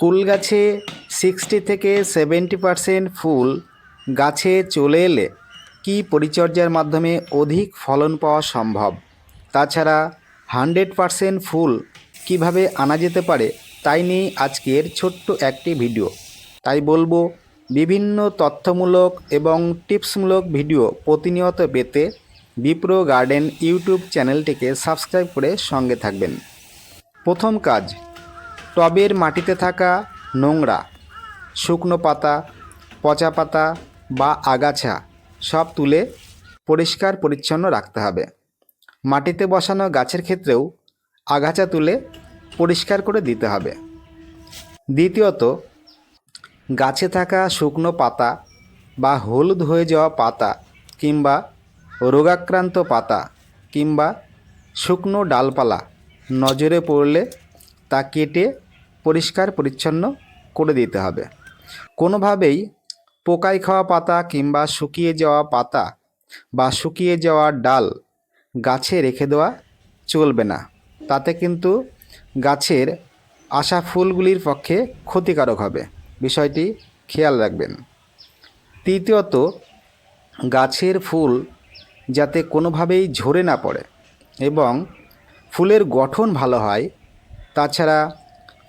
কুল গাছে সিক্সটি থেকে seventy percent ফুল গাছে চলে এলে কী পরিচর্যার মাধ্যমে অধিক ফলন পাওয়া সম্ভব? তাছাড়া হান্ড্রেড পারসেন্ট ফুল কীভাবে আনা যেতে পারে তাই নিয়ে আজকের ছোট্ট একটি ভিডিও। তাই বলব, বিভিন্ন তথ্যমূলক এবং টিপসমূলক ভিডিও প্রতিনিয়ত পেতে বিপ্রো গার্ডেন ইউটিউব চ্যানেলটিকে সাবস্ক্রাইব করে সঙ্গে থাকবেন। প্রথম কাজ টবের মাটিতে থাকা নোংরা, শুকনো পাতা, পচা পাতা বা আগাছা সব তুলে পরিষ্কার পরিচ্ছন্ন রাখতে হবে। মাটিতে বসানো গাছের ক্ষেত্রেও আগাছা তুলে পরিষ্কার করে দিতে হবে। দ্বিতীয়ত, গাছে থাকা শুকনো পাতা বা হলুদ হয়ে যাওয়া পাতা কিংবা রোগাক্রান্ত পাতা কিংবা শুকনো ডালপালা নজরে পড়লে তা কেটে পরিষ্কার, পরিচ্ছন্ন করে দিতে হবে। কোনোভাবেই পোকায় খাওয়া পাতা কিংবা শুকিয়ে যাওয়া পাতা বা শুকিয়ে যাওয়া ডাল গাছে রেখে দেওয়া চলবে না। তাতে কিন্তু গাছের আশা ফুলগুলির পক্ষে ক্ষতিকারক হবে। বিষয়টি খেয়াল রাখবেন। তৃতীয়ত, গাছের ফুল যাতে কোনোভাবেই ঝরে না পড়ে এবং ফুলের গঠন ভালো হয় তাছাড়া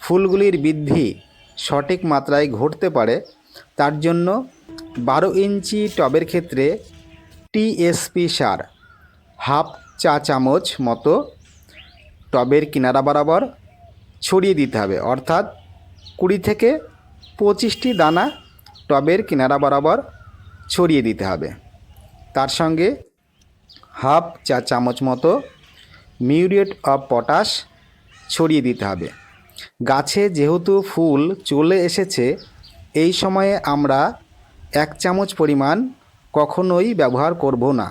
ফুলগুলির বৃদ্ধি সঠিক মাত্রায় ঘটতে পারে, তার জন্য বারো ইঞ্চি টবের ক্ষেত্রে টিএসপি সার, হাফ চা চামচ মতো টবের কিনারা বরাবর ছড়িয়ে দিতে হবে। অর্থাৎ কুড়ি থেকে পঁচিশটি দানা টবের কিনারা বরাবর ছড়িয়ে দিতে হবে। তার সঙ্গে হাফ চা চামচ মতো মিউরেট অফ পটাশ ছড়িয়ে দিতে হবে। গাছে যেহেতু ফুল চলে এসেছে, এই সময়ে আমরা এক চামচ পরিমাণ কখনোই ব্যবহার করব না।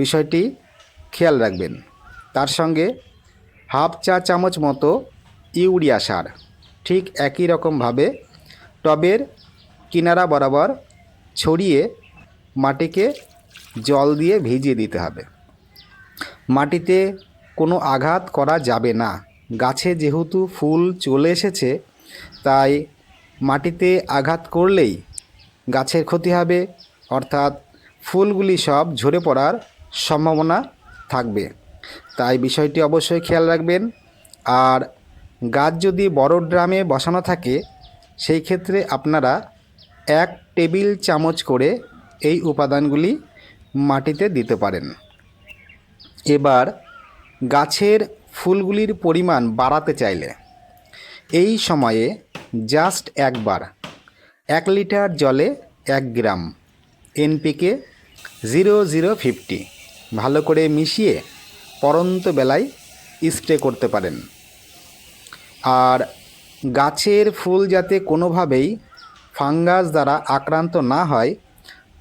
বিষয়টি খেয়াল রাখবেন। তার সঙ্গে হাফ চা চামচ মতো ইউরিয়া সার, ঠিক একই রকমভাবে টবের কিনারা বরাবর ছড়িয়ে মাটিকে জল দিয়ে ভিজিয়ে দিতে হবে। মাটিতে কোনো আঘাত করা যাবে না। গাছে যেহেতু ফুল চলে এসেছে, তাই মাটিতে আঘাত করলেই গাছের ক্ষতি হবে, অর্থাৎ ফুলগুলি সব ঝরে পড়ার সম্ভাবনা থাকবে। তাই বিষয়টি অবশ্যই খেয়াল রাখবেন। আর গাছ যদি বড় ড্রামে বসানো থাকে, সেই ক্ষেত্রে আপনারা এক টেবিল চামচ করে এই উপাদানগুলি মাটিতে দিতে পারেন। এবার গাছের ফুলগুলির পরিমাণ বাড়াতে চাইলে। এই সময়ে জাস্ট একবার, এক লিটার জলে এক gram NPK zero zero fifty ভালো করে মিশিয়ে পরন্ত বেলায় স্প্রে করতে পারেন। আর গাছের ফুল যাতে কোনোভাবেই ফাঙ্গাস দ্বারা আক্রান্ত না হয়,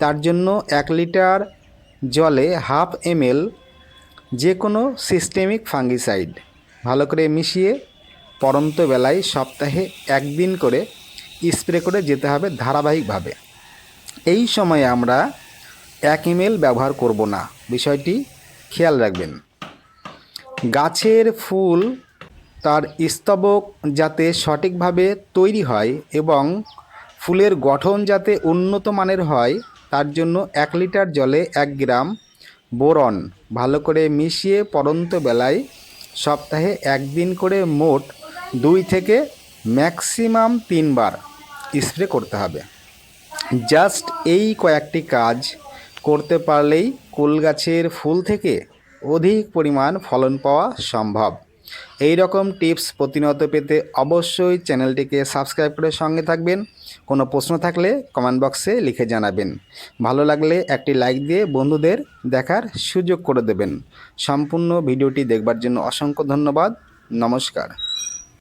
তার জন্য এক লিটার জলে হাফ এমএল যে কোনো সিস্টেমিক ফাঙ্গিসাইড ভালো করে মিশিয়ে পরন্ত বেলায় সপ্তাহে একদিন করে স্প্রে করে যেতে হবে ধারাবাহিকভাবে। এই সময়ে আমরা এক এমএল ব্যবহার করব না। বিষয়টি খেয়াল রাখবেন। গাছের ফুল তার স্তবক যাতে সঠিকভাবে তৈরি হয় এবং ফুলের গঠন যাতে উন্নত মানের হয়, তার জন্য এক লিটার জলে এক গ্রাম বোরন। ভালো করে মিশিয়ে পরন্ত বেলায় সপ্তাহে একদিন করে মোট দুই থেকে ম্যাক্সিমাম তিনবার স্প্রে করতে হবে। জাস্ট এই কয়েকটি কাজ করতে পারলেই কুল গাছের ফুল থেকে অধিক পরিমাণ ফলন পাওয়া সম্ভব। এই রকম টিপস প্রতিনিয়ত পেতে অবশ্যই চ্যানেলটিকে সাবস্ক্রাইব করে সঙ্গে থাকবেন। কোনো প্রশ্ন থাকলে কমেন্ট বক্সে লিখে জানাবেন। ভালো লাগলে একটি লাইক দিয়ে বন্ধুদের দেখার সুযোগ করে দেবেন। সম্পূর্ণ ভিডিওটি দেখবার জন্য অসংখ্য ধন্যবাদ। নমস্কার।